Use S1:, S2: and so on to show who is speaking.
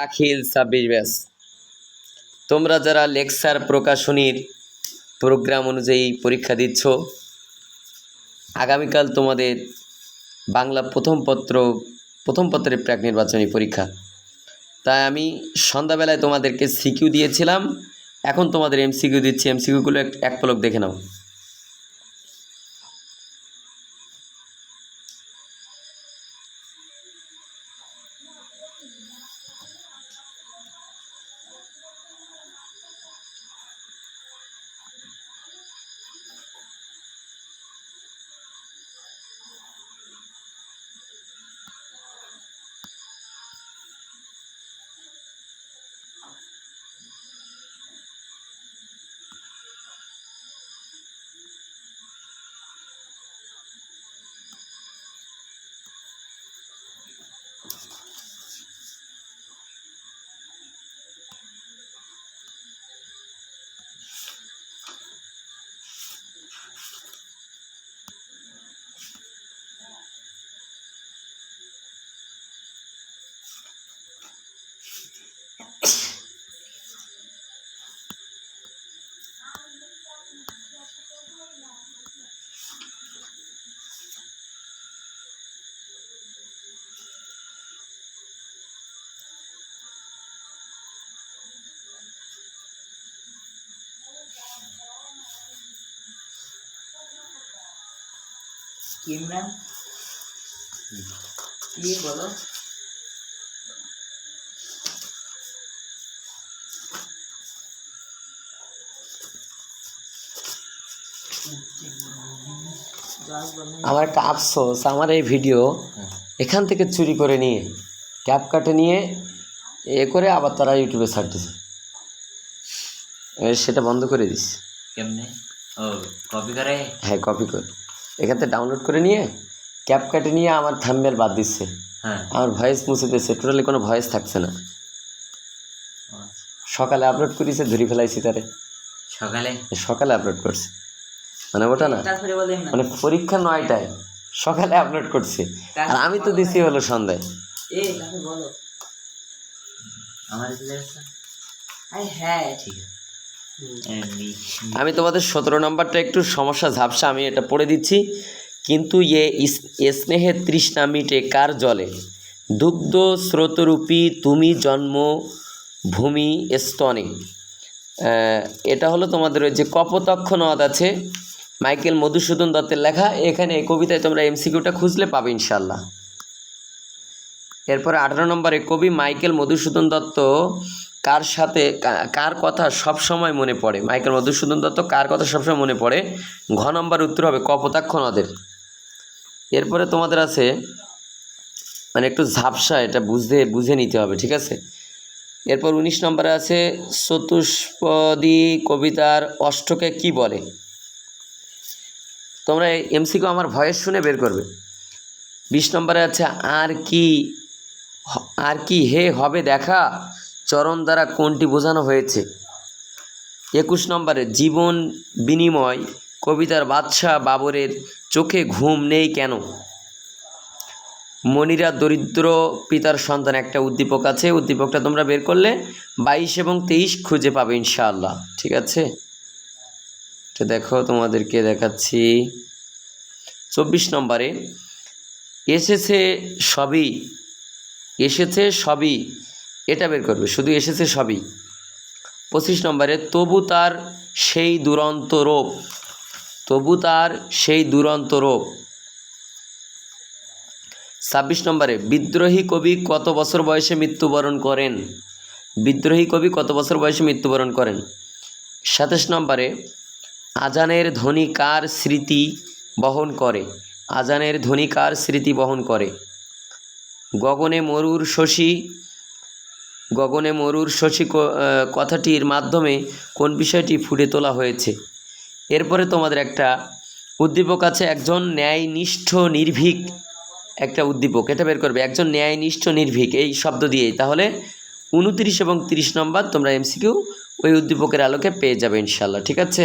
S1: দাখিল ছাব্বিশ ব্যাস তোমরা যারা লেকচার প্রকাশনীর প্রোগ্রাম অনুযায়ী পরীক্ষা দিচ্ছ, আগামীকাল তোমাদের বাংলা প্রথম পত্র, প্রথম পত্রের প্রাক নির্বাচনী পরীক্ষা। তাই আমি সন্ধ্যাবেলায় তোমাদেরকে সিকিউ দিয়েছিলাম, এখন তোমাদের এমসিকিউ দিচ্ছি। এমসিকিউগুলো এক এক পলক দেখে নাও।
S2: কি ইমরান কি বলো জল বলো
S1: আমার একটা আফসোস আমার এই ভিডিও এখান থেকে চুরি করে নিয়ে ক্যাপ কাটে নিয়ে এ করে আবার তারা ইউটিউবে ছাড়তেছে সেটা বন্ধ করে দিস।
S2: কেমনে? ও কপি করে?
S1: হ্যাঁ কপি করে। এখান থেকে ডাউনলোড করে নিয়ে ক্যাপ কাটে নিয়ে আমার থাম্বেল বাদ দিচ্ছে।
S2: হ্যাঁ।
S1: আমার ভয়েস মুছে দিচ্ছে টোটালি কোনো ভয়েস থাকছে না। সকালে আপলোড করেছে ধরে ফেলাইছি তারে।
S2: সকালে?
S1: সকালে আপলোড করছে। মানে ওটা না? মানে পরীক্ষা নয়টায়। সকালে আপলোড করছে। আর আমি তো দিছি হলো সন্ধ্যায়।
S2: হ্যাঁ
S1: আমি তোমাদের সতেরো নম্বরটা একটু সমস্যা ঝাপসা আমি এটা পড়ে দিচ্ছি। কিন্তু এ স্নেহের তৃষ্ণা মিটে কার জলে? দুগ্ধ স্রোতরূপী তুমি জন্ম ভূমি স্তনে। এটা হলো তোমাদের ওই যে কপোতক্ষ নদ আছে। মাইকেল মধুসূদন দত্তের লেখা, এখানে এই কবিতায় তোমরা এমসিকিউটা খুঁজলে পাবে ইনশাল্লাহ এরপরে আঠারো নম্বরে কবি মাইকেল মধুসূদন দত্ত কার সাথে কার কথা সব সময় মনে পড়ে? মাইকেল মধুসূদন দত্ত কার কথা সবসময় মনে পড়ে? ঘ নম্বর উত্তর হবে কপোতাক্ষ নদের। এরপরে তোমাদের আছে মানে একটু ঝাপসা এটা বুঝতে, বুঝে নিতে হবে, ঠিক আছে? এরপর উনিশ নম্বরে আছে, চতুষ্পদী কবিতার অষ্টকে কি বলে? তোমরা এমসিকিউ আমার ভয়েস শুনে বের করবে। বিশ নম্বরে আছে, আর কি আর কি হে হবে দেখা? চরণ দ্বারা কোনটি বোঝানো হয়েছে? একুশ নম্বরে, জীবন বিনিময়, কবিতার বাদশাহ বাবরের চোখে ঘুম নেই কেন? মনিরা দরিদ্র পিতার সন্তান, একটা উদ্দীপক আছে, উদ্দীপকটা তোমরা বের করলে বাইশ এবং তেইশ খুঁজে পাবে ইনশাআল্লাহ, ঠিক আছে? এটা দেখো তোমাদেরকে দেখাচ্ছি। চব্বিশ নম্বরে, এসেছে সবই এসেছে সবই, এটা বের করবে, শুধু এসেছে সবই। পঁচিশ নম্বরে, তবু তার সেই দুরন্ত রূপ তবু তার সেই দুরন্ত রূপ ছাব্বিশ নম্বরে, বিদ্রোহী কবি কত বছর বয়সে মৃত্যুবরণ করেন? বিদ্রোহী কবি কত বছর বয়সে মৃত্যুবরণ করেন? সাতাশ নম্বরে আজানের ধ্বনি কার স্মৃতি বহন করে? আজানের ধ্বনি কার স্মৃতি বহন করে? গগনে মরুর শশী, গগনে মরুর শশী কথাটির মাধ্যমে কোন বিষয়টি ফুটে তোলা হয়েছে? এরপরে তোমাদের একটা উদ্দীপক আছে, একজন ন্যায়নিষ্ঠ নির্ভীক। একটা উদ্দীপক, এটা বের করবে, একজন ন্যায়নিষ্ঠ নির্ভীক, এই শব্দ দিয়েই। তাহলে উনত্রিশ এবং তিরিশ নম্বর তোমরা এমসিকিউ ওই উদ্দীপকের আলোকে পেয়ে যাবে ইনশাল্লাহ ঠিক আছে?